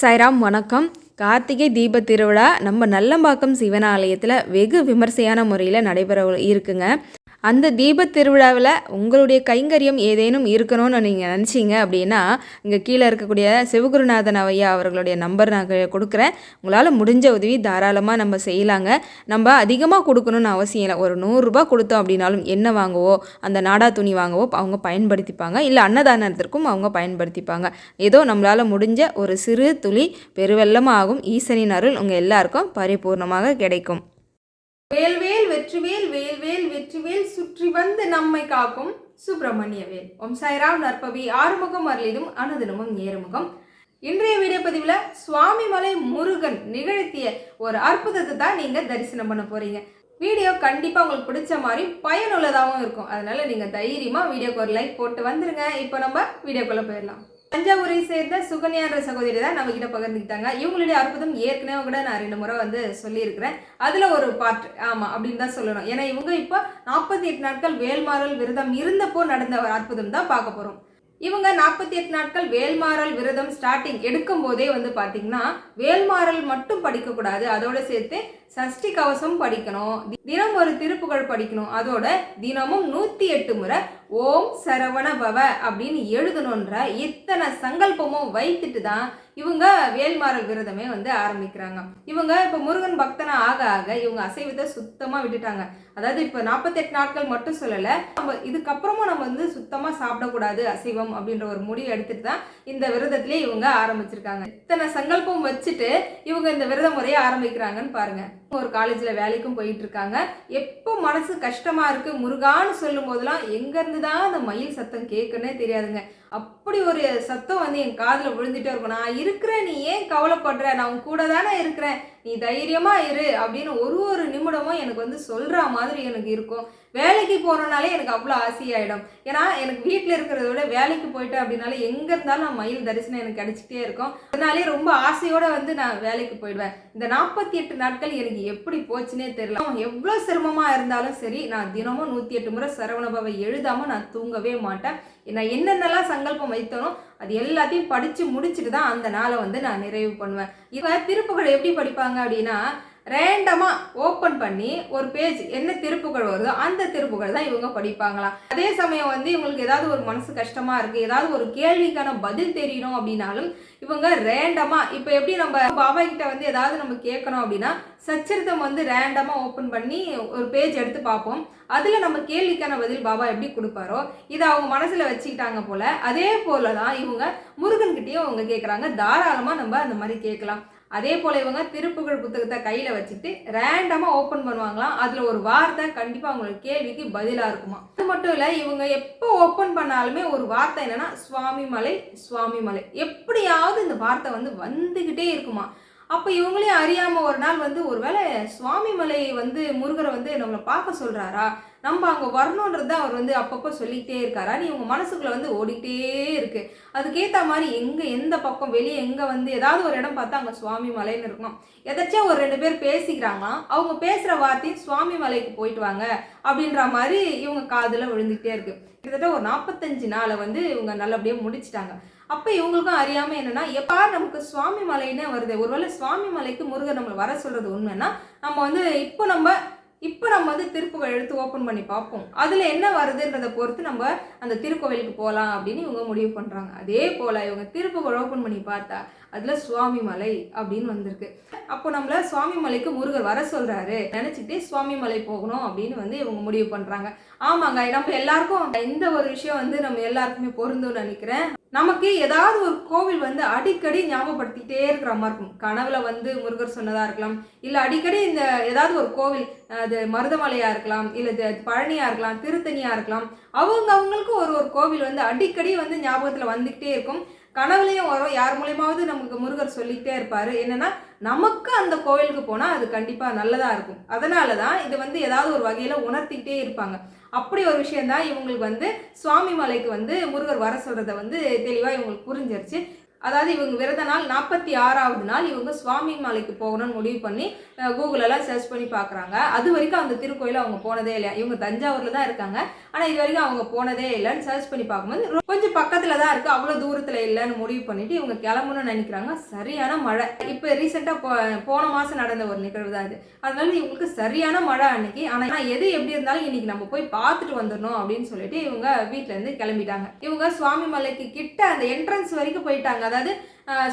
சாய்ராம் வணக்கம். கார்த்திகை தீப திருவிழா நம்ம நல்லம்பாக்கம் சிவன் ஆலயத்தில் வெகு விமர்சையான முறையில் நடைபெற இருக்குங்க. அந்த தீப திருவிழாவில் உங்களுடைய கைங்கரியம் ஏதேனும் இருக்கணும்னு நீங்கள் நினச்சிங்க அப்படின்னா இங்கே கீழே இருக்கக்கூடிய சிவகுருநாதன் ஐயா அவர்களுடைய நம்பர் நான் கொடுக்குறேன். உங்களால் முடிஞ்ச உதவி தாராளமாக நம்ம செய்யலாங்க. நம்ம அதிகமாக கொடுக்கணும்னு அவசியம் இல்லை. ஒரு நூறுரூபா கொடுத்தோம் அப்படின்னாலும் என்ன வாங்கவோ அந்த நாடா துணி வாங்கவோ அவங்க பயன்படுத்திப்பாங்க. இல்லை அன்னதானத்திற்கும் அவங்க பயன்படுத்திப்பாங்க. ஏதோ நம்மளால் முடிஞ்ச ஒரு சிறு துளி பெருவெல்லமாகும் ஆகும் ஈசனின் அருள் உங்கள் எல்லாருக்கும் பரிபூர்ணமாக கிடைக்கும். வேல்வேல் வெற்றிவேல் வேல்வேல் வெற்றிவேல் சுற்றி வந்து நம்மை காக்கும் சுப்பிரமணிய வேல் ஓம் சாய்ராம் நற்பவி. ஆறுமுகம் அருளிடும் அனுதினமும் ஏறுமுகம். இன்றைய வீடியோ பதிவில் சுவாமிமலை முருகன் நிகழ்த்திய ஒரு அற்புதத்தை தான் நீங்கள் தரிசனம் பண்ண போறீங்க. வீடியோ கண்டிப்பாக உங்களுக்கு பிடிச்ச மாதிரி பயனுள்ளதாகவும் இருக்கும். அதனால நீங்கள் தைரியமாக வீடியோக்கு ஒரு லைக் போட்டு வந்துருங்க. இப்போ நம்ம வீடியோக்குள்ளே போயிடலாம். தஞ்சாவூரை சேர்ந்த சுகன்யான்ற சகோதரி தான் நம்ம கிட்ட பகிர்ந்துக்கிட்டாங்க. இவங்களுடைய அற்புதம் ஏற்கனவே கூட நான் ரெண்டு முறை வந்து சொல்லியிருக்கிறேன். அதுல ஒரு பார்ட் ஆமா அப்படின்னு தான் சொல்லணும். ஏன்னா இவங்க இப்போ நாற்பத்தி எட்டு நாட்கள் வேல்மாறல் விரதம் இருந்தப்போ நடந்த ஒரு அற்புதம் தான் பார்க்க போறோம். இவங்க நாற்பத்தி எட்டு நாட்கள் வேல்மாறல் விரதம் ஸ்டார்டிங் எடுக்கும் போதே வந்து பார்த்தீங்கன்னா வேல்மாறல் மட்டும் படிக்கக்கூடாது அதோட சேர்த்து சஷ்டி கவசம் படிக்கணும் தினம் ஒரு திருப்புகழ் படிக்கணும். அதோட தினமும் நூற்றி எட்டு முறை ஓம் சரவண பவ அப்படின்னு எழுதணுன்ற இத்தனை சங்கல்பமும் வைத்துட்டு தான் இவங்க வேல்மாறல் விரதமே வந்து ஆரம்பிக்கிறாங்க. இவங்க இப்போ முருகன் பக்தனை ஆக ஆக இவங்க அசைவத்தை சுத்தமாக விட்டுட்டாங்க. அதாவது இப்போ நாற்பத்தெட்டு நாட்கள் மட்டும் சொல்லலை நம்ம இதுக்கப்புறமும் நம்ம வந்து சுத்தமாக சாப்பிடக்கூடாது அசைவம் அப்படின்ற ஒரு முடிவு எடுத்துட்டு தான் இந்த விரதத்திலே இவங்க ஆரம்பிச்சிருக்காங்க. இத்தனை சங்கல்பம் வச்சுட்டு இவங்க இந்த விரத முறையை ஆரம்பிக்கிறாங்கன்னு பாருங்கள் ஒரு காலேஜில் வேலைக்கும் போயிட்டு இருக்காங்க எப்போ மனசு கஷ்டமாக இருக்குது முருகான்னு சொல்லும் போதெல்லாம் எங்கேருந்து தான் அந்த மயில் சத்தம் கேட்குன்னே தெரியாதுங்க. அப்படி ஒரு சத்தம் வந்து என் காதில் விழுந்துட்டே இருக்கும். நான் இருக்கிறேன் நீ ஏன் கவலைப்படுற? நான் உன் கூட தானே இருக்கிறேன். நீ தைரியமா இரு அப்படின்னு ஒரு ஒரு நிமிடமும் எனக்கு வந்து சொல்ற மாதிரி எனக்கு இருக்கும். வேலைக்கு போறனாலே எனக்கு அவ்வளோ ஆசையாயிடும். ஏன்னா எனக்கு வீட்டில் இருக்கிறத விட வேலைக்கு போயிட்டு அப்படின்னாலே எங்க இருந்தாலும் நான் மயில் தரிசனம் எனக்கு கிடைச்சிட்டே இருக்கும். அதனாலே ரொம்ப ஆசையோட வந்து நான் வேலைக்கு போயிடுவேன். இந்த நாற்பத்தி எட்டு நாட்கள் எனக்கு எப்படி போச்சுன்னே தெரியல. எவ்வளோ சிரமமா இருந்தாலும் சரி நான் தினமும் நூற்றி எட்டு முறை சரவணபவை எழுதாம நான் தூங்கவே மாட்டேன். நான் என்னென்னலாம் சங்கல்பம் வைத்தனோ அது எல்லாத்தையும் படித்து முடிச்சுட்டு தான் அந்த நாளை வந்து நான் நிறைவு பண்ணுவேன். இவ திருப்புகள் எப்படி படிப்பாங்க அப்படின்னா ரேண்டமாக ஓப்பன் பண்ணி ஒரு பேஜ் என்ன திருப்புகள் வருதோ அந்த திருப்புகள் தான் இவங்க படிப்பாங்களாம். அதே சமயம் வந்து இவங்களுக்கு ஏதாவது ஒரு மனசு கஷ்டமாக இருக்குது ஏதாவது ஒரு கேள்விக்கான பதில் தெரியணும் அப்படின்னாலும் இவங்க ரேண்டமாக இப்போ எப்படி நம்ம பாபா கிட்ட வந்து ஏதாவது நம்ம கேட்கணும் அப்படின்னா சச்சரித்தம் வந்து ரேண்டமாக ஓப்பன் பண்ணி ஒரு பேஜ் எடுத்து பார்ப்போம். அதில் நம்ம கேள்விக்கான பதில் பாபா எப்படி கொடுப்பாரோ இதை அவங்க மனசில் வச்சுக்கிட்டாங்க போல அதே போல தான் இவங்க முருகன்கிட்டேயும் அவங்க கேட்குறாங்க தாராளமாக நம்ம அந்த மாதிரி கேட்கலாம். அதே போல் இவங்க திருப்புகழ் புத்தகத்தை கையில் வச்சுட்டு ரேண்டமாக ஓப்பன் பண்ணுவாங்களாம் அதில் ஒரு வார்த்தை கண்டிப்பாக அவங்களுக்கு கேள்விக்கு பதிலாக இருக்குமா? அது மட்டும் இல்லை இவங்க எப்போ ஓப்பன் பண்ணாலுமே ஒரு வார்த்தை என்னென்னா சுவாமி மலை சுவாமி மலை. எப்படியாவது இந்த வார்த்தை வந்து வந்துக்கிட்டே இருக்குமா? அப்போ இவங்களையும் அறியாமல் ஒரு நாள் வந்து ஒருவேளை சுவாமி மலை வந்து முருகரை வந்து நம்மளை பார்க்க சொல்கிறாரா நம்ம அங்கே வரணுன்றது தான் அவர் வந்து அப்பப்போ சொல்லிக்கிட்டே இருக்காரான்னு இவங்க மனசுக்குள்ளே வந்து ஓடிக்கிட்டே இருக்குது அதுக்கேற்ற மாதிரி எங்கே எந்த பக்கம் வெளியே எங்கே வந்து ஏதாவது ஒரு இடம் பார்த்தா அங்கே சுவாமி மலைன்னு இருக்கணும் எதாச்சும் ஒரு ரெண்டு பேர் பேசிக்கிறாங்களாம் அவங்க பேசுகிற வார்த்தையும் சுவாமி மலைக்கு போயிட்டு வாங்க அப்படின்ற மாதிரி இவங்க காதில் விழுந்துகிட்டே இருக்குது கிட்டத்தட்ட ஒரு நாற்பத்தஞ்சு நாளை வந்து இவங்க நல்லபடியாக முடிச்சிட்டாங்க. அப்போ இவங்களுக்கும் அறியாமல் என்னென்னா எப்பா நமக்கு சுவாமி மலைன்னு வருது. ஒருவேளை சுவாமி மலைக்கு முருகன் நம்மளை வர சொல்கிறது உண்மைன்னா நம்ம வந்து இப்போ நம்ம இப்போ நம்ம வந்து திருப்புகள் எடுத்து ஓப்பன் பண்ணி பார்ப்போம். அதில் என்ன வருதுன்றதை பொறுத்து நம்ம அந்த திருக்கோவிலுக்கு போகலாம் அப்படின்னு இவங்க முடிவு பண்ணுறாங்க அதே போல் இவங்க திருப்புகள் ஓப்பன் பண்ணி பார்த்தா அதில் சுவாமி மலை அப்படின்னு வந்திருக்கு. அப்போ நம்மள சுவாமி மலைக்கு முருகர் வர சொல்கிறாரு நினச்சிட்டு சுவாமி மலை போகணும் அப்படின்னு வந்து இவங்க முடிவு பண்ணுறாங்க ஆமாங்க நம்ம எல்லாருக்கும் இந்த ஒரு விஷயம் வந்து நம்ம எல்லாருக்குமே பொருந்தும்னு நினைக்கிறேன். நமக்கு ஏதாவது ஒரு கோவில் வந்து அடிக்கடி ஞாபகப்படுத்திட்டே இருக்கிற மாதிரி இருக்கும். கனவுல வந்து முருகர் சொன்னதாக இருக்கலாம் இல்லை அடிக்கடி இந்த ஏதாவது ஒரு கோவில் அது மருதமலையாக இருக்கலாம் இல்லை பழனியாக இருக்கலாம் திருத்தணியாக இருக்கலாம் அவங்க அவங்களுக்கும் ஒரு ஒரு கோவில் வந்து அடிக்கடி வந்து ஞாபகத்தில் வந்துக்கிட்டே இருக்கும். கனவுலையும் வரும். யார் மூலியமாவது நமக்கு முருகர் சொல்லிக்கிட்டே இருப்பார். என்னன்னா நமக்கு அந்த கோவிலுக்கு போனால் அது கண்டிப்பாக நல்லதாக இருக்கும். அதனால தான் இது வந்து ஏதாவது ஒரு வகையில் உணர்த்திக்கிட்டே இருப்பாங்க. அப்படி ஒரு விஷயந்தான் இவங்களுக்கு வந்து சுவாமி மலைக்கு வந்து முருகர் வர சொல்கிறத வந்து தெளிவாக இவங்களுக்கு புரிஞ்சிருச்சு. அதாவது இவங்க விரத நாள் நாற்பத்தி ஆறாவது நாள் இவங்க சுவாமி மலைக்கு போகணும்னு முடிவு பண்ணி கூகுளெல்லாம் சர்ச் பண்ணி பார்க்குறாங்க. அது வரைக்கும் அந்த திருக்கோயில் அவங்க போனதே இல்லை இவங்க தஞ்சாவூரில் தான் இருக்காங்க. ஆனால் இது வரைக்கும் அவங்க போனதே இல்லைன்னு சர்ச் பண்ணி பார்க்கும்போது கொஞ்சம் பக்கத்தில் தான் இருக்குது அவ்வளோ தூரத்தில் இல்லைன்னு முடிவு பண்ணிவிட்டு இவங்க கிளம்பணும்னு நினைக்கிறாங்க. சரியான மழை. இப்போ ரீசெண்டாக போ போன மாதம் நடந்த ஒரு நிகழ்வு தான் இது. அதனால இவங்களுக்கு சரியான மழை அன்னைக்கு. ஆனால் எது எப்படி இருந்தாலும் இன்னைக்கு நம்ம போய் பார்த்துட்டு வந்துடணும் அப்படின்னு சொல்லிட்டு இவங்க வீட்டிலேருந்து கிளம்பிட்டாங்க. இவங்க சுவாமி மலைக்கு கிட்ட அந்த என்ட்ரன்ஸ் வரைக்கும் போயிட்டாங்க. அதாவது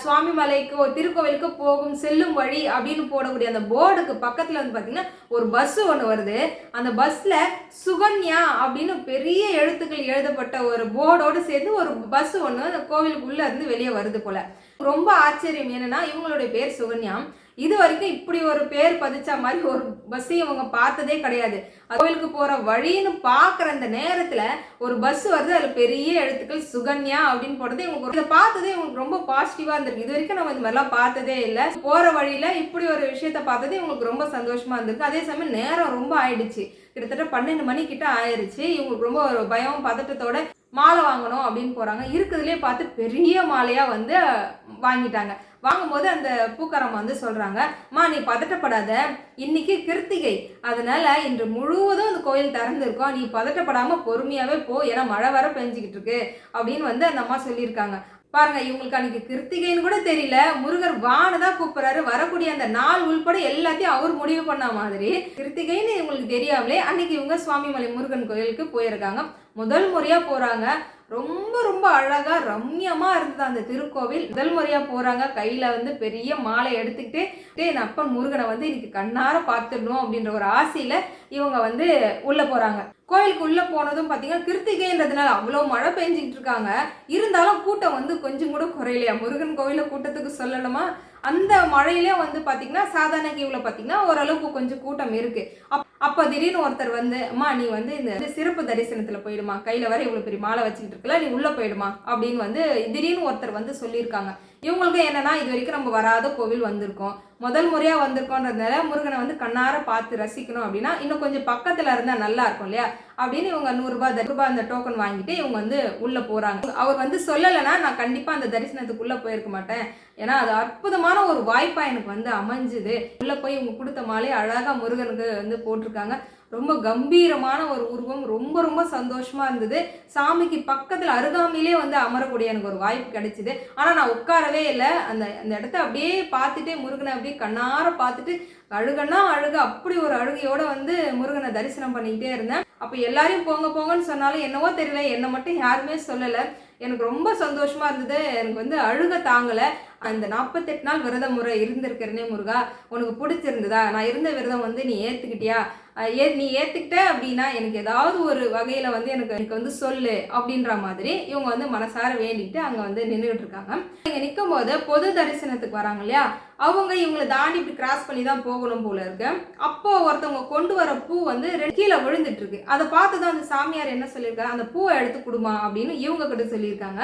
சுவாமி மலைக்கோ திருக்கோவிலுக்கு போகும் செல்லும் வழி அப்படின்னு போடக்கூடிய அந்த போர்டுக்கு பக்கத்தில் வந்து பார்த்திங்கன்னா ஒரு பஸ் ஒன்று வருது. அந்த பஸ்ஸில் சுகன்யா அப்படின்னு பெரிய எழுத்துக்கள் எழுதப்பட்ட ஒரு போர்டோடு சேர்ந்து ஒரு பஸ் ஒன்று அந்த கோவிலுக்குள்ளே இருந்து வெளியே வருது போல். ரொம்ப ஆச்சரியம் என்னன்னா இவங்களுடைய பேர் சுகன்யா. இது வரைக்கும் இப்படி ஒரு பேர் பதிச்ச மாதிரி ஒரு பஸ்ஸையும் இவங்க பார்த்ததே கிடையாது. கோவிலுக்கு போற வழின்னு பார்க்குற அந்த நேரத்துல ஒரு பஸ் வருது அதுல பெரிய எழுத்துக்கள் சுகன்யா அப்படின்னு போடுறது இவங்களுக்கு இதை பார்த்ததே இவங்களுக்கு ரொம்ப பாசிட்டிவா இருந்திருக்கு. இது வரைக்கும் நம்ம இந்த மாதிரிலாம் பார்த்ததே இல்லை. போற வழியில இப்படி ஒரு விஷயத்த பார்த்ததே இவங்களுக்கு ரொம்ப சந்தோஷமா இருந்திருக்கு. அதே சமயம் நேரம் ரொம்ப ஆயிடுச்சு. கிட்டத்தட்ட பன்னெண்டு மணி கிட்ட ஆயிடுச்சு இவங்களுக்கு ரொம்ப ஒரு பயம் பதட்டத்தோட மாலை வாங்கணும் அப்படின்னு போறாங்க. இருக்கிறதுலே பார்த்து பெரிய மாலையா வந்து வாங்கிட்டாங்க. வாங்கும்போது அந்த பூக்காரம்மா வந்து சொல்கிறாங்க அம்மா நீ பதட்டப்படாத. இன்னைக்கு கிருத்திகை. அதனால் இன்று முழுவதும் அந்த கோயில் திறந்துருக்கோம். நீ பதட்டப்படாமல் பொறுமையாகவே போ. ஏன்னா மழை வர பெஞ்சிக்கிட்டு இருக்கு. அப்படின்னு வந்து அந்த அம்மா சொல்லியிருக்காங்க. பாருங்க இவங்களுக்கு அன்னைக்கு கிருத்திகைன்னு கூட தெரியல. முருகர் வானை தான் கூப்பிடுறாரு. வரக்கூடிய அந்த நாள் உள்பட எல்லாத்தையும் அவர் முடிவு பண்ண மாதிரி. கிருத்திகைன்னு இவங்களுக்கு தெரியாமலே அன்னைக்கு இவங்க சுவாமிமலை முருகன் கோயிலுக்கு போயிருக்காங்க. முதல் முறையாக போகிறாங்க ரொம்ப ரொம்ப அழகா ரம்யமா இருந்தது அந்த திருக்கோவில். முதல் முறையா போறாங்க. கையில வந்து பெரிய மாலை எடுத்துக்கிட்டு "டேய், என் அப்பன் முருகனை வந்து இன்னைக்கு கண்ணார பார்த்துடணும் அப்படின்ற ஒரு ஆசையில இவங்க வந்து உள்ள போறாங்க. கோயிலுக்கு உள்ள போனதும் பார்த்தீங்கன்னா கிருத்திகைன்றதுனால அவ்வளோ மழை பெஞ்சிக்கிட்டு இருக்காங்க. இருந்தாலும் கூட்டம் வந்து கொஞ்சம் கூட குறையலையா? முருகன் கோயில கூட்டத்துக்கு சொல்லணுமா? அந்த மழையிலே வந்து பாத்தீங்கன்னா சாதாரண கீவில் பார்த்தீங்கன்னா ஓரளவுக்கு கொஞ்சம் கூட்டம் இருக்குது அப்போ திடீர்னு ஒருத்தர் வந்து அம்மா நீ வந்து இந்த சிறப்பு தரிசனத்தில் போயிடுமா? கையில் வர இவ்வளோ பெரிய மாலை வச்சுக்கிட்டு இருக்கல நீ உள்ளே போயிடுமா? அப்படின்னு வந்து திடீர்னு ஒருத்தர் வந்து சொல்லியிருக்காங்க. இவங்களுக்கும் என்னன்னா இது வரைக்கும் நம்ம வராத கோவில் வந்திருக்கோம். முதல் முறையாக வந்திருக்கோன்றதுனால முருகனை வந்து கண்ணார பார்த்து ரசிக்கணும் அப்படின்னா இன்னும் கொஞ்சம் பக்கத்தில் இருந்தால் நல்லா இருக்கும் இல்லையா? அப்படின்னு இவங்க நூறுரூபா ரூபா அந்த டோக்கன் வாங்கிட்டு இவங்க வந்து உள்ளே போகிறாங்க அவர் வந்து சொல்லலைன்னா நான் கண்டிப்பாக அந்த தரிசனத்துக்குள்ளே போயிருக்க மாட்டேன். ஏன்னா அது அற்புதமான ஒரு வாய்ப்பாக எனக்கு வந்து அமைஞ்சுது. உள்ளே போய் இவங்க கொடுத்த மாலையை அழகாக முருகனுக்கு வந்து போட்டிருக்காங்க. ரொம்ப கம்பீரமான ஒரு உருவம். ரொம்ப ரொம்ப சந்தோஷமாக இருந்தது. சாமிக்கு பக்கத்தில் அருகாமையிலே வந்து அமரக்கூடிய எனக்கு ஒரு வாய்ப்பு கிடைச்சிது. ஆனால் நான் உட்காரவே இல்லை. அந்த அந்த இடத்த அப்படியே பார்த்துட்டே முருகனை அப்படியே கண்ணார பார்த்துட்டு அழுகன்னா அழுக அப்படி ஒரு அழுகையோட வந்து முருகனை தரிசனம் பண்ணிக்கிட்டே இருந்தேன். அப்போ எல்லாரையும் போங்க போங்கன்னு சொன்னாலும் என்னவோ தெரியல. என்னை மட்டும் யாருமே சொல்லலை. எனக்கு ரொம்ப சந்தோஷமா இருந்தது. எனக்கு வந்து அழுக தாங்கலை. அந்த நாற்பத்தெட்டு நாள் விரத முறை இருந்திருக்கிறனே முருகா. உனக்கு பிடிச்சிருந்ததா? நான் இருந்த விரதம் வந்து நீ ஏற்றுக்கிட்டியா ஏ நீ ஏற்றுக்கிட்ட அப்படின்னா எனக்கு ஏதாவது ஒரு வகையில் வந்து எனக்கு எனக்கு வந்து சொல்லு அப்படின்ற மாதிரி இவங்க வந்து மனசார வேண்டிட்டு அங்கே வந்து நின்றுட்டு இருக்காங்க. இங்கே நிற்கும் போது பொது தரிசனத்துக்கு வராங்க இல்லையா? அவங்க இவங்களை தாண்டி இப்படி கிராஸ் பண்ணி தான் போகணும் போல இருக்கு. அப்போ ஒருத்தவங்க கொண்டு வர பூ வந்து ரெண்டு கீழே விழுந்துட்டு இருக்கு. அதை பார்த்து தான் அந்த சாமியார் என்ன சொல்லியிருக்காரு? அந்த பூவை எடுத்து கொடுமா அப்படின்னு இவங்க கிட்ட சொல்லியிருக்காங்க.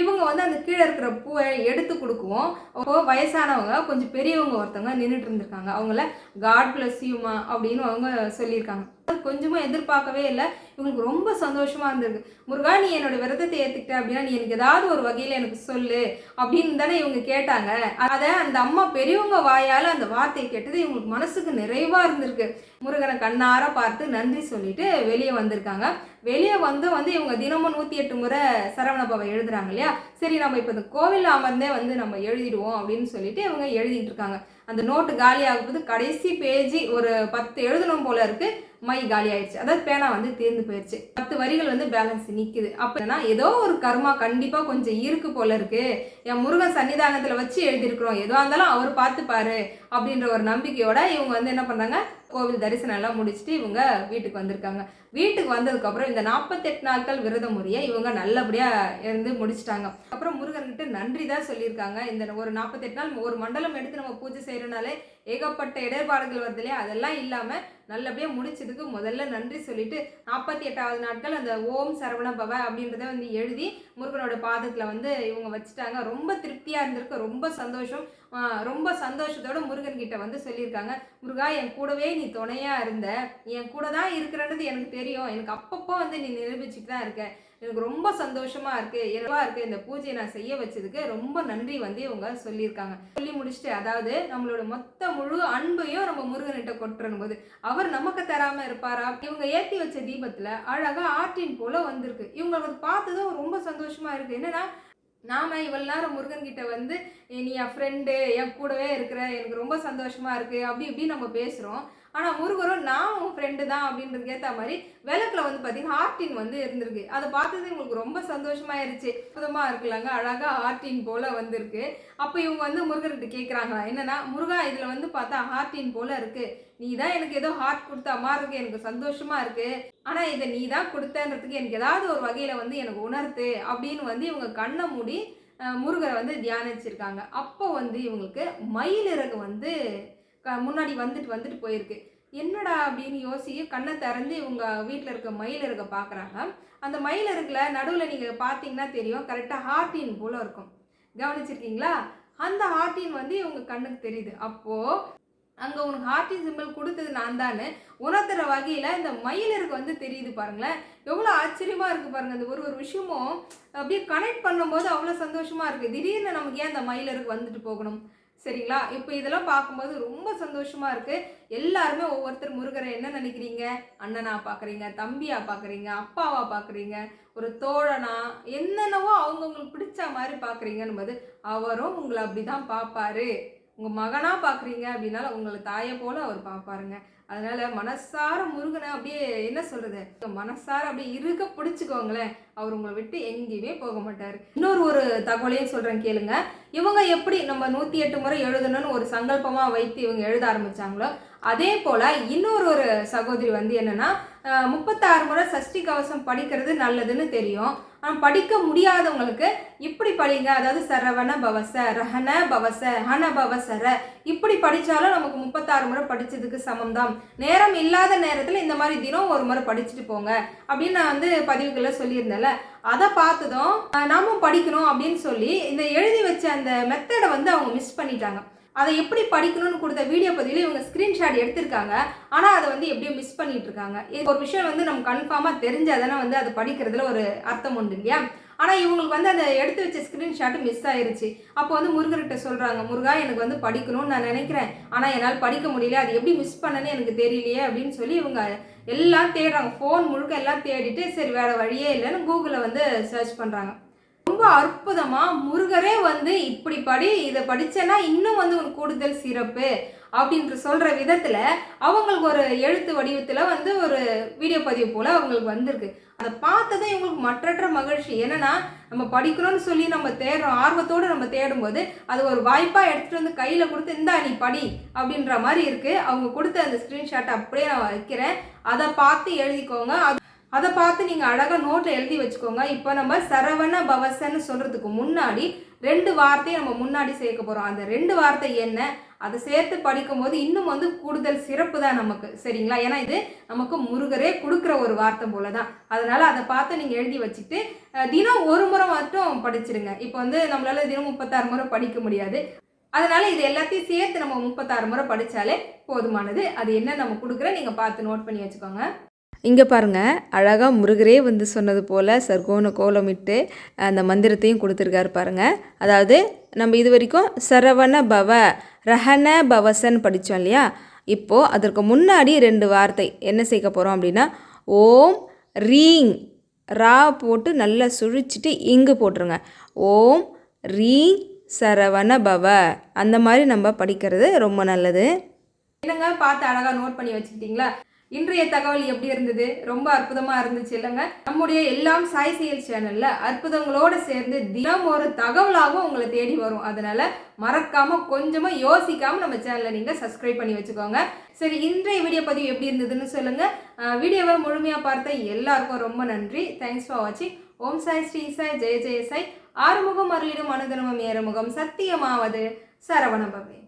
இவங்க வந்து அந்த கீழே இருக்கிற பூவை எடுத்து கொடுக்குவோம். அப்போ வயசானவங்க கொஞ்சம் பெரியவங்க ஒருத்தவங்க நின்றுட்டு இருந்திருக்காங்க. அவங்கள காட் பிளஸ் யூமா அப்படின்னு அவங்க சொல்லியிருக்காங்க. கொஞ்சமாக எதிர்பார்க்கவே இல்லை. இவங்களுக்கு ரொம்ப சந்தோஷமாக இருந்திருக்கு. முருகா நீ என்னோட விரதத்தை ஏற்றுக்கிட்ட அப்படின்னா நீ எனக்கு ஏதாவது ஒரு வகையில் எனக்கு சொல்லு அப்படின்னு தானே இவங்க கேட்டாங்க. அதை அந்த அம்மா பெரியவங்க வாயால் அந்த வார்த்தையை கேட்டது இவங்களுக்கு மனசுக்கு நிறைவாக இருந்திருக்கு. முருகனை கண்ணார பார்த்து நன்றி சொல்லிட்டு வெளியே வந்திருக்காங்க. வெளியே வந்து வந்து இவங்க தினமும் நூற்றி எட்டு முறை சரவணபவ எழுதுறாங்க இல்லையா? சரி நம்ம இப்போ இந்த கோவில் அமர்ந்தே வந்து நம்ம எழுதிடுவோம் அப்படின்னு சொல்லிட்டு இவங்க எழுதிட்டு இருக்காங்க. அந்த நோட்டு காலி ஆகும்போது கடைசி பேஜ் ஒரு பத்து எழுதணும் போல இருக்குது மை காலி ஆயிடுச்சு. அதாவது பேனா வந்து தீர்ந்து போயிடுச்சு பத்து வரிகள் வந்து பேலன்ஸ் நிற்குது அப்படின்னா ஏதோ ஒரு கர்மா கண்டிப்பாக கொஞ்சம் இருக்கு போல இருக்கு. என் முருகன் சன்னிதானத்தில் வச்சு எழுதியிருக்கிறோம். ஏதோ இருந்தாலும் அவர் பார்த்துப்பாரு அப்படின்ற ஒரு நம்பிக்கையோட இவங்க வந்து என்ன பண்ணுறாங்க கோவில் தரிசனம் எல்லாம் முடிச்சுட்டு இவங்க வீட்டுக்கு வந்திருக்காங்க. வீட்டுக்கு வந்ததுக்கப்புறம் இந்த நாற்பத்தெட்டு நாட்கள் விரத முறையை இவங்க நல்லபடியாக இருந்து முடிச்சிட்டாங்க. அப்புறம் முருகன்கிட்ட நன்றி தான் சொல்லியிருக்காங்க. இந்த ஒரு நாற்பத்தெட்டு நாள் ஒரு மண்டலம் எடுத்து நம்ம பூஜை செய்கிறனாலே ஏகப்பட்ட இடர்பாடுகள் வருது இல்லையா? அதெல்லாம் இல்லாமல் நல்லபடியாக முடிச்சதுக்கு முதல்ல நன்றி சொல்லிட்டு நாற்பத்தி எட்டாவது நாட்கள் அந்த ஓம் சரவண பவ அப்படின்றத வந்து எழுதி முருகனோட பாதத்தில் வந்து இவங்க வச்சுட்டாங்க. ரொம்ப திருப்தியாக இருந்திருக்கு. ரொம்ப சந்தோஷம். ரொம்ப சந்தோஷத்தோட முருகன் கிட்ட வந்து சொல்லியிருக்காங்க. முருகா என் கூடவே நீ துணையாக இருந்த. என் கூட தான் இருக்கிறன்றது எனக்கு தெரியும். எனக்கு அப்பப்போ வந்து நீ நிரூபிச்சுட்டு தான் இருக்க. எனக்கு ரொம்ப சந்தோஷமாக இருக்குது என்னவா இருக்குது இந்த பூஜையை நான் செய்ய வச்சதுக்கு ரொம்ப நன்றி வந்து இவங்க சொல்லியிருக்காங்க. சொல்லி முடிச்சுட்டு அதாவது நம்மளோட மொத்த முழு அன்பையும் நம்ம முருகன்கிட்ட கொட்டுறணும் போது அவர் நமக்கு தராமல் இருப்பாரா? இவங்க ஏற்றி வச்ச தீபத்தில் அழகாக ஆற்றின் போல வந்திருக்கு. இவங்களுக்கு அதை பார்த்ததும் ரொம்ப சந்தோஷமாக இருக்குது என்னன்னா நாம இவ்வளோ நேரம் முருகன்கிட்ட வந்து நீ என் ஃப்ரெண்டு என் கூடவே இருக்கிற எனக்கு ரொம்ப சந்தோஷமாக இருக்குது அப்படி இப்படி நம்ம பேசுகிறோம் ஆனால் முருகரும் நான் உன் ஃப்ரெண்டு தான் அப்படின்றது ஏற்ற மாதிரி விளக்கில் வந்து பார்த்தீங்கன்னா ஹார்டின் வந்து இருந்திருக்கு. அதை பார்த்தது உங்களுக்கு ரொம்ப சந்தோஷமாயிருச்சு. அற்புதமா இருக்குல்லங்க அழகாக ஹார்டின் போல் வந்திருக்கு. அப்போ இவங்க வந்து முருகர்கிட்ட கேட்குறாங்களா என்னன்னா முருகா இதில் வந்து பார்த்தா ஹார்டின் போல் இருக்குது நீ தான் எனக்கு ஏதோ ஹார்ட் கொடுத்த மாதிரி இருக்கு. எனக்கு சந்தோஷமாக இருக்குது ஆனால் இதை நீ தான் கொடுத்தன்றதுக்கு எனக்கு ஏதாவது ஒரு வகையில் வந்து எனக்கு உணர்த்து அப்படின்னு வந்து இவங்க கண்ணை மூடி முருகரை வந்து தியானிச்சிருக்காங்க. அப்போ வந்து இவங்களுக்கு மயிலிறகு வந்து க- முன்னாடி வந்துட்டு வந்துட்டு போயிருக்கு. என்னடா அப்படின்னு யோசிச்சு கண்ணை திறந்து இவங்க வீட்டில் இருக்க மயிலிறகை பார்க்குறாங்க அந்த மயிலிறகுல நடுவில் நீங்கள் பார்த்தீங்கன்னா தெரியும். கரெக்டாக ஹார்டின் போல் இருக்கும். கவனிச்சிருக்கீங்களா? அந்த ஹார்டின் வந்து இவங்க கண்ணுக்கு தெரியுது. அப்போது அங்கே உனக்கு ஹார்டின் சிம்பிள் கொடுத்தது நான் தானே உணர்த்துற வகையில் இந்த மயிலருக்கு வந்து தெரியுது பாருங்களேன். எவ்வளோ ஆச்சரியமாக இருக்குது பாருங்கள் அந்த ஒரு ஒரு விஷயமும் அப்படியே கனெக்ட் பண்ணும்போது அவ்வளோ சந்தோஷமாக இருக்குது திடீர்னு நமக்கு ஏன் அந்த மயிலருக்கு வந்துட்டு போகணும்? சரிங்களா? இப்போ இதெல்லாம் பார்க்கும்போது ரொம்ப சந்தோஷமாக இருக்குது எல்லாருமே ஒவ்வொருத்தர் முருகரை என்ன நினைக்கிறீங்க? அண்ணனா பார்க்குறீங்க தம்பியா பார்க்குறீங்க அப்பாவா பார்க்குறீங்க ஒரு தோழனா என்னென்னவோ அவங்கவுங்களுக்கு பிடிச்ச மாதிரி பார்க்குறீங்கன்னு போது அவரும் உங்களை அப்படிதான் பார்ப்பாரு. உங்கள் மகனாக பார்க்குறீங்க அப்படின்னால உங்களை தாயை போல அவர் பார்ப்பாருங்க. அதனால மனசார முருகனை அப்படியே என்ன சொல்றது? மனசார அப்படியே இருக்க பிடிச்சிக்கோங்களேன். அவர் உங்களை விட்டு எங்கேயுமே போக மாட்டார். இன்னொரு ஒரு தகவலையும் சொல்றேன் கேளுங்க. இவங்க எப்படி நம்ம நூற்றி எட்டு முறை எழுதணும்னு ஒரு சங்கல்பமாக வைத்து இவங்க எழுத ஆரம்பிச்சாங்களோ அதே போல் இன்னொரு ஒரு சகோதரி வந்து என்னென்னா முப்பத்தாறு முறை சஷ்டி கவசம் படிக்கிறது நல்லதுன்னு தெரியும். ஆனால் படிக்க முடியாதவங்களுக்கு இப்படி படிங்க அதாவது சரவண பவச ரஹன பவச ஹன பவசர இப்படி படித்தாலும் நமக்கு முப்பத்தாறு முறை படித்ததுக்கு சமம் தான் நேரம் இல்லாத நேரத்தில் இந்த மாதிரி தினம் ஒரு முறை படிச்சுட்டு போங்க அப்படின்னு நான் வந்து பதிவுகளில் சொல்லியிருந்தேன்ல. அதை பார்த்ததும் நாமும் படிக்கணும் அப்படின்னு சொல்லி இந்த எழுதி வச்ச அந்த மெத்தடை வந்து அவங்க மிஸ் பண்ணிட்டாங்க. அதை எப்படி படிக்கணும்னு கொடுத்த வீடியோ பதிவில் இவங்க ஸ்க்ரீன்ஷாட் எடுத்திருக்காங்க. ஆனால் அதை வந்து எப்படியோ மிஸ் பண்ணிட்டு இருக்காங்க இது ஒரு விஷயம் வந்து நம்ம கன்ஃபார்மாக தெரிஞ்சாதானே வந்து அது படிக்கிறதுல ஒரு அர்த்தம் உண்டு இல்லையா? ஆனால் இவங்களுக்கு வந்து அந்த எடுத்து வச்ச ஸ்க்ரீன்ஷாட்டு மிஸ் ஆயிருச்சு. அப்போ வந்து முருகர்கிட்ட சொல்கிறாங்க முருகா எனக்கு வந்து படிக்கணும்னு நான் நினைக்கிறேன். ஆனால் என்னால் படிக்க முடியல. அது எப்படி மிஸ் பண்ணனே எனக்கு தெரியலையே அப்படின்னு சொல்லி இவங்க எல்லாம் தேடுறாங்க. ஃபோன் முழுக்க எல்லாம் தேடிட்டு சரி வேறு வழியே இல்லைன்னு கூகுளில் வந்து சர்ச் பண்ணுறாங்க ரொம்ப அற்புதமாக முருகரே வந்து இப்படி படி இதை படித்தேன்னா இன்னும் வந்து ஒரு கூடுதல் சிறப்பு அப்படின்ற சொல்கிற விதத்தில் அவங்களுக்கு ஒரு எழுத்து வடிவத்தில் வந்து ஒரு வீடியோ பதிவு போல் அவங்களுக்கு வந்திருக்கு. அதை பார்த்ததும் இவங்களுக்கு மற்றற்ற மகிழ்ச்சி. என்னன்னா நம்ம படிக்கணும்னு சொல்லி நம்ம தேடுறோம் ஆர்வத்தோடு நம்ம தேடும்போது அது ஒரு வாய்ப்பாக எடுத்துகிட்டு வந்து கையில் கொடுத்து இந்தா நீ படி அப்படின்ற மாதிரி இருக்குது அவங்க கொடுத்த அந்த ஸ்கிரீன்ஷாட் அப்படியே நான் வைக்கிறேன். அதை பார்த்து எழுதிக்கோங்க. அது அதை பார்த்து நீங்கள் அழகாக நோட்டில் எழுதி வச்சுக்கோங்க. இப்போ நம்ம சரவண பவசன்னு சொல்கிறதுக்கு முன்னாடி ரெண்டு வார்த்தையை நம்ம முன்னாடி சேர்க்க போகிறோம் அந்த ரெண்டு வார்த்தை என்ன? அதை சேர்த்து படிக்கும்போது இன்னும் வந்து கூடுதல் சிறப்பு தான் நமக்கு. சரிங்களா? ஏன்னா இது நமக்கு முருகரே கொடுக்குற ஒரு வார்த்தை போல தான் அதனால் அதை பார்த்து நீங்கள் எழுதி வச்சுட்டு தினம் ஒரு முறை மட்டும் படிச்சிருங்க. இப்போ வந்து நம்மளால் தினம் முப்பத்தாறு முறை படிக்க முடியாது. அதனால் இது எல்லாத்தையும் சேர்த்து நம்ம முப்பத்தாறு முறை படித்தாலே போதுமானது. அது என்ன நம்ம கொடுக்குற நீங்கள் பார்த்து நோட் பண்ணி வச்சுக்கோங்க. இங்கே பாருங்க அழகாக முருகரே வந்து சொன்னது போல் சர்க்கோன கோலமிட்டு அந்த மந்திரத்தையும் கொடுத்துருக்காரு பாருங்கள் அதாவது நம்ம இது வரைக்கும் சரவண பவ ரஹன பவசன் படித்தோம் இல்லையா? இப்போது அதற்கு முன்னாடி ரெண்டு வார்த்தை என்ன சேர்க்க போகிறோம் அப்படின்னா ஓம் ரீங் ரா போட்டு நல்லா சுழிச்சிட்டு இங்கு போட்டுருங்க. ஓம் ரீங் சரவண பவ. அந்த மாதிரி நம்ம படிக்கிறது ரொம்ப நல்லது. என்னங்க? பார்த்து அழகாக நோட் பண்ணி வச்சுக்கிட்டீங்களா? இன்றைய தகவல் எப்படி இருந்தது? ரொம்ப அற்புதமாக இருந்துச்சு இல்லைங்க. நம்முடைய எல்லாம் சாய் செயல் சேனலில் அற்புதங்களோடு சேர்ந்து தினம் ஒரு தகவலாகவும் உங்களை தேடி வரும். அதனால மறக்காம கொஞ்சமாக யோசிக்காமல் நம்ம சேனலை நீங்கள் சப்ஸ்கிரைப் பண்ணி வச்சுக்கோங்க. சரி இன்றைய வீடியோ பதிவு எப்படி இருந்ததுன்னு சொல்லுங்கள் வீடியோவை முழுமையாக பார்த்த எல்லாருக்கும் ரொம்ப நன்றி. தேங்க்ஸ் ஃபார் வாட்சிங் ஓம் சாய் ஸ்ரீ சாய் ஜெய ஜெய சாய். ஆறுமுகம் அருளிடும் அனுதனமும் ஏறுமுகம் சத்தியமாவது சரவணபவே